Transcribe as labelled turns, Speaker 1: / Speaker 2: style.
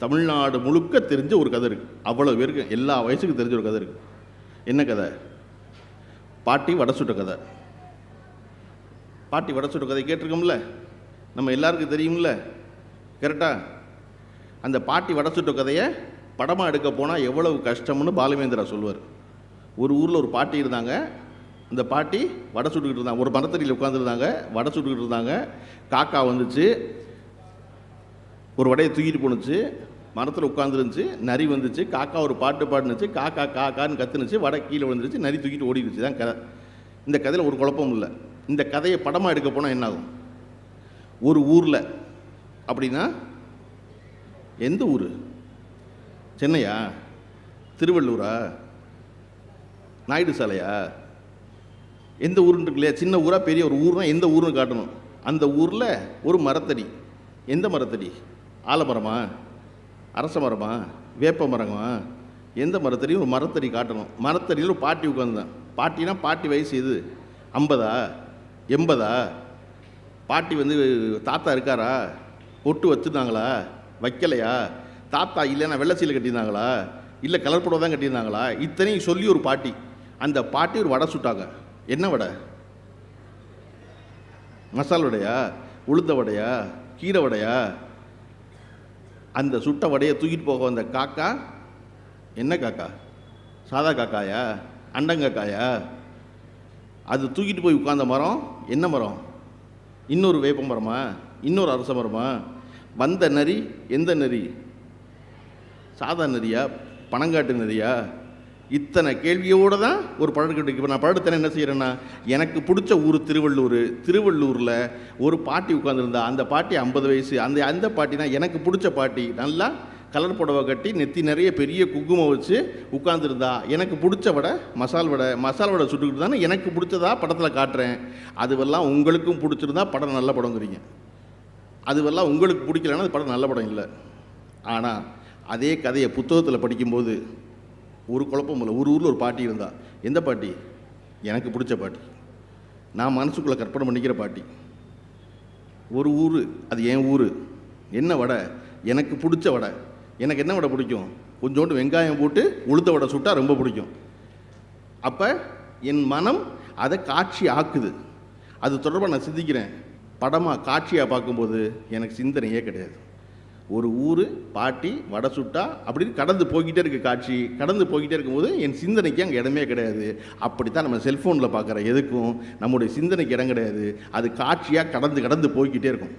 Speaker 1: தமிழ்நாடு முழுக்க தெரிஞ்ச ஒரு கதை இருக்குது அவ்வளோ பேருக்கு எல்லா வயசுக்கும் தெரிஞ்ச ஒரு கதை இருக்குது என்ன கதை? பாட்டி வடை சுட்ட கதை. பாட்டி வடை சுட்ட கதை கேட்டிருக்கோம்ல? நம்ம எல்லாருக்கும் தெரியும்ல? கரெக்டா? அந்த பாட்டி வடை சுட்ட கதையை படமாக எடுக்க போனால் எவ்வளவு கஷ்டம்னு பாலவேந்திரா சொல்லுவார். ஒரு ஊரில் ஒரு பாட்டி இருந்தாங்க. அந்த பாட்டி வடை சுட்டுக்கிட்டு இருந்தாங்க. ஒரு மரத்தடியில் உட்காந்துருந்தாங்க வடை சுட்டுக்கிட்டு இருந்தாங்க. காக்கா வந்துச்சு. ஒரு வடையை தூக்கிட்டு போணுச்சு. மரத்தில் உட்காந்துருந்துச்சு நரி வந்துச்சு காக்கா ஒரு பாட்டு பாடுனுச்சு காக்கா காக்கான்னு கத்துனுச்சு வடை கீழே விழுந்துருச்சு நரி தூக்கிட்டு ஓடிடுச்சு. தான் கதை. இந்த கதையில் ஒரு குழப்பமும் இல்லை. இந்த கதையை படமாக எடுக்க போனால் என்ன ஆகும் ஒரு ஊரில் அப்படின்னா எந்த ஊர்? சென்னையா? திருவள்ளூரா? நாயுடு சாலையா எந்த ஊருன்னு இருக்கு இல்லையா சின்ன ஊராக பெரிய ஒரு ஊர்னா எந்த ஊர்னு காட்டணும். அந்த ஊரில் ஒரு மரத்தடி. எந்த மரத்தடி? ஆலமரமா? அரச மரமா? வேப்ப மரமா? எந்த மரத்தடியும் ஒரு மரத்தடி காட்டணும். மரத்தடியில் ஒரு பாட்டி உட்காந்துதான் பாட்டினா பாட்டி வயசு இது ஐம்பதா? எண்பதா? பாட்டி வந்து தாத்தா இருக்காரா? பொட்டு வச்சுருந்தாங்களா? வைக்கலையா? தாத்தா இல்லைன்னா வெள்ளை சீலை கட்டியிருந்தாங்களா? இல்லை கலர் புடவை தான் கட்டியிருந்தாங்களா? இத்தனையும் சொல்லி ஒரு பாட்டி. அந்த பாட்டி ஒரு வடை சுட்டாங்க. என்ன வடை? மசால் வடையா? உளுந்த வடையா? கீரை வடையா? அந்த சுட்ட வடையை தூக்கிட்டு போக வந்த காக்கா என்ன காக்கா? சாதா காக்காயா? அண்டங்காக்காயா அது தூக்கிட்டு போய் உட்கார்ந்த மரம் என்ன மரம்? இன்னொரு வேப்ப மரமா? இன்னொரு அரச மரமா? வந்த நரி எந்த நரி? சாதா நரியா? பனங்காட்டு நரியா? இத்தனை கேள்வியோடு தான் ஒரு படம் கட்டு. இப்போ நான் படத்தை என்ன செய்கிறேன்னா எனக்கு பிடிச்ச ஊர் திருவள்ளூர். திருவள்ளூரில் ஒரு பாட்டி உட்காந்துருந்தா அந்த பாட்டி ஐம்பது வயசு. அந்த அந்த பாட்டினா எனக்கு பிடிச்ச பாட்டி. நல்லா கலர் புடவை கட்டி நெத்தி நிறைய பெரிய குங்குமம் வச்சு உட்காந்துருந்தா எனக்கு பிடிச்ச வடை மசால் வடை. மசால் வடை சுட்டுக்கிட்டு தானே எனக்கு பிடிச்சதா படத்தில் காட்டுறேன். அதுவெல்லாம் உங்களுக்கும் பிடிச்சிருந்தா படம் நல்ல படங்கிறீங்க. அதுவெல்லாம் உங்களுக்கு பிடிக்கலன்னா அது படம் நல்ல படம் இல்லை. ஆனால் அதே கதையை புத்தகத்தில் படிக்கும்போது ஒரு குழப்பம் இல்லை. ஒரு ஊரில் ஒரு பாட்டி இருந்தா எந்த பாட்டி? எனக்கு பிடிச்ச பாட்டி. நான் மனசுக்குள்ளே கற்பனை பண்ணிக்கிற பாட்டி. ஒரு ஊர் அது என் ஊர். என்ன வடை? எனக்கு பிடிச்ச வடை. எனக்கு என்ன வடை பிடிக்கும்? கொஞ்சோண்டு வெங்காயம் போட்டு உளுத்த வடை சுட்டா ரொம்ப பிடிக்கும். அப்போ என் மனம் அதை காட்சி ஆக்குது. அது தொடர்பாக நான் சிந்திக்கிறேன். படமாக காட்சியாக பார்க்கும்போது எனக்கு சிந்தனையே கிடையாது. ஒரு ஊர் பாட்டி வடை சுட்டா அப்படின்னு கடந்து போய்கிட்டே இருக்க காட்சி. கடந்து போய்கிட்டே இருக்கும்போது என் சிந்தனைக்கு அங்கே இடமே கிடையாது. அப்படித்தான் நம்ம செல்ஃபோனில் பார்க்குற எதுக்கும் நம்முடைய சிந்தனைக்கு இடம் கிடையாது. அது காட்சியாக கடந்து கடந்து போய்கிட்டே இருக்கும்.